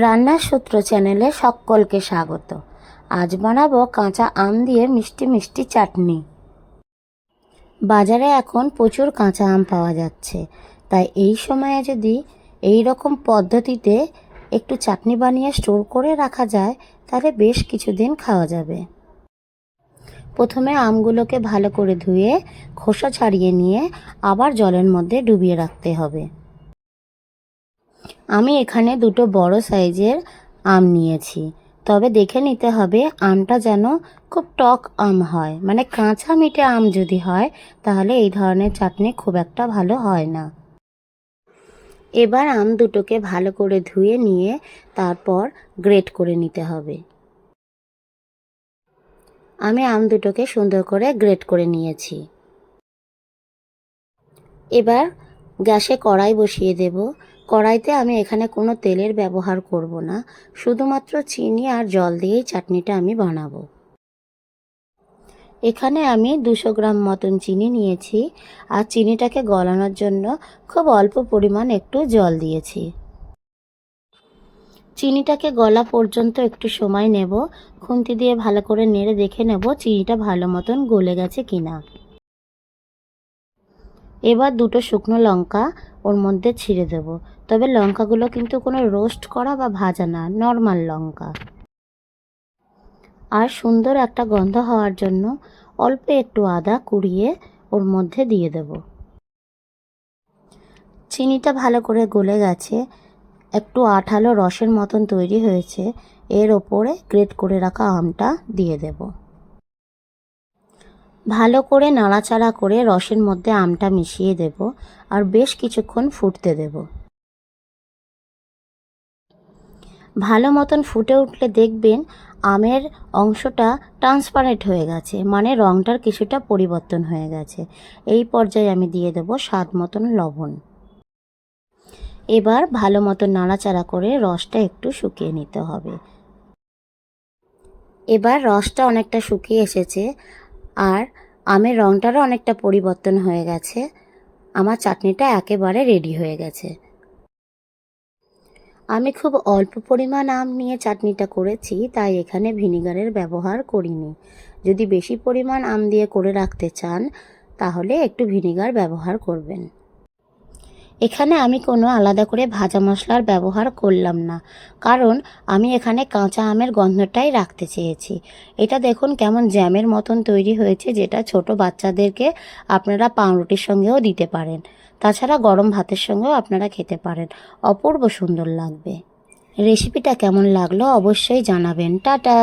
রান্নার সূত্র চ্যানেলে সকলকে স্বাগত। আজ বানাবো কাঁচা আম দিয়ে মিষ্টি মিষ্টি চাটনি। বাজারে এখন প্রচুর কাঁচা আম পাওয়া যাচ্ছে। তাই এই সময়ে যদি এই রকম পদ্ধতিতে একটু চাটনি বানিয়ে স্টোর করে রাখা যায়, তাহলে বেশ কিছুদিন খাওয়া যাবে। প্রথমে আমগুলোকে ভালো করে ধুয়ে খোসা ছাড়িয়ে নিয়ে আবার জলের মধ্যে ডুবিয়ে রাখতে হবে। আমি এখানে দুটো বড় সাইজের আম নিয়েছি। তবে দেখে নিতে হবে আমটা যেন খুব টক আম হয়। মানে কাঁচা মিঠে আম যদি হয়, তাহলে এই ধরনের চাটনি খুব একটা ভালো হয় না। এবার আম দুটোকে ভালো করে ধুয়ে নিয়ে তারপর গ্রেট করে নিতে হবে। আমি আম দুটোকে সুন্দর করে গ্রেট করে নিয়েছি। এবার গ্যাসে কড়াই বসিয়ে দেব। কড়াইতে আমি এখানে কোনো তেলের ব্যবহার করব না, শুধুমাত্র চিনি আর জল দিয়েই চাটনিটা আমি বানাবো। এখানে আমি দুশো গ্রাম মতন চিনি নিয়েছি, আর চিনিটাকে গলানোর জন্য খুব অল্প পরিমাণ একটু জল দিয়েছি। চিনিটাকে গলা পর্যন্ত একটু সময় নেব, খুন্তি দিয়ে ভালো করে নেড়ে দেখে নেব চিনিটা ভালো মতন গলে গেছে কিনা। এবার দুটো শুকনো লঙ্কা ওর মধ্যে ছিঁড়ে দেব। তবে লঙ্কাগুলো কিন্তু কোনো রোস্ট করা বা ভাজা না নর্মাল লঙ্কা। আর সুন্দর একটা গন্ধ হওয়ার জন্য অল্প একটু আদা কুড়িয়ে ওর মধ্যে দিয়ে দেব। চিনিটা ভালো করে গলে গেছে, একটু আঠালো রসের মতন তৈরি হয়েছে, এর ওপরে গ্রেট করে রাখা আমটা দিয়ে দেব। ভালো করে নাড়াচাড়া করে রসের মধ্যে আমটা মিশিয়ে দেব আর বেশ কিছুক্ষণ ফুটতে দেব। ভালো মতন ফুটে উঠলে দেখবেন আমের অংশটা ট্রান্সপারেন্ট হয়ে গেছে মানে রঙটার কিছুটা পরিবর্তন হয়ে গেছে। এই পর্যায়ে আমি দিয়ে দেব স্বাদ মতন লবণ। এবার ভালো মতো নাড়াচাড়া করে রসটা একটু শুকিয়ে নিতে হবে। এবার রসটা অনেকটা শুকিয়ে এসেছে আর আমের রঙটারও অনেকটা পরিবর্তন হয়ে গেছে। আমার চাটনিটা একেবারে রেডি হয়ে গেছে। আমি খুব অল্প পরিমাণ আম নিয়ে চাটনিটা করেছি, তাই এখানে ভিনিগারের ব্যবহার করিনি। যদি বেশি পরিমাণ আম দিয়ে করে রাখতে চান, তাহলে একটু ভিনিগার ব্যবহার করবেন। এখানে আমি কোনো আলাদা করে ভাজা মশলার ব্যবহার করলাম না, কারণ আমি এখানে কাঁচা আমের গন্ধটাই রাখতে চেয়েছি। এটা দেখুন কেমন জ্যামের মতন তৈরি হয়েছে, যেটা ছোট বাচ্চাদেরকে আপনারা পাউরুটির সঙ্গেও দিতে পারেন। তাছাড়া গরম ভাতের সঙ্গেও আপনারা খেতে পারেন। অপূর্ব সুন্দর লাগবে। রেসিপিটা কেমন লাগল অবশ্যই জানাবেন। টাটা!